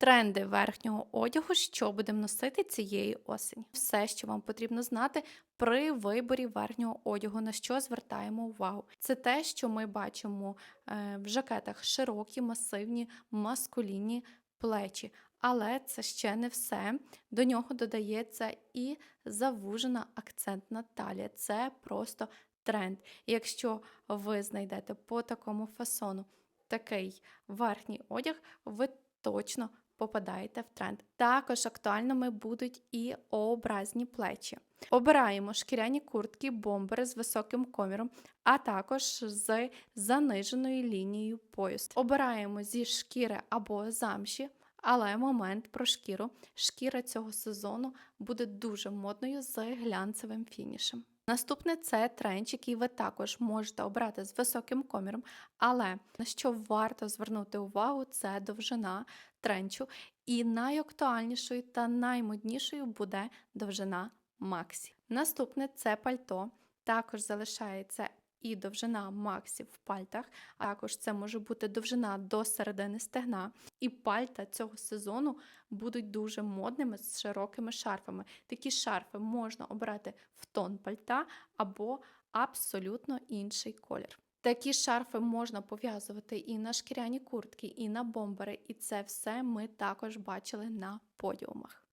Тренди верхнього одягу, що будемо носити цієї осені. Все, що вам потрібно знати при виборі верхнього одягу, на що звертаємо увагу. Це те, що ми бачимо е, в жакетах широкі, масивні, маскулінні плечі. Але це ще не все. До нього додається і завужена акцентна талія. Це просто тренд. Якщо ви знайдете по такому фасону такий верхній одяг, ви точно попадаєте в тренд. Також актуальними будуть і образні плечі. Обираємо шкіряні куртки, бомбери з високим коміром, а також з заниженою лінією пояс. Обираємо зі шкіри або замші. Але момент про шкіру. Шкіра цього сезону буде дуже модною з глянцевим фінішем. Наступне це тренч, який ви також можете обрати з високим коміром, але на що варто звернути увагу, це довжина тренчу. І найактуальнішою та наймоднішою буде довжина Максі. Наступне це пальто. Також залишається і довжина Максі в пальтах, а також це може бути довжина до середини стегна. І пальта цього сезону будуть дуже модними з широкими шарфами. Такі шарфи можна обрати в тон пальта або абсолютно інший колір. Такі шарфи можна пов'язувати і на шкіряні куртки, і на бомбери, і це все ми також бачили на подіумах.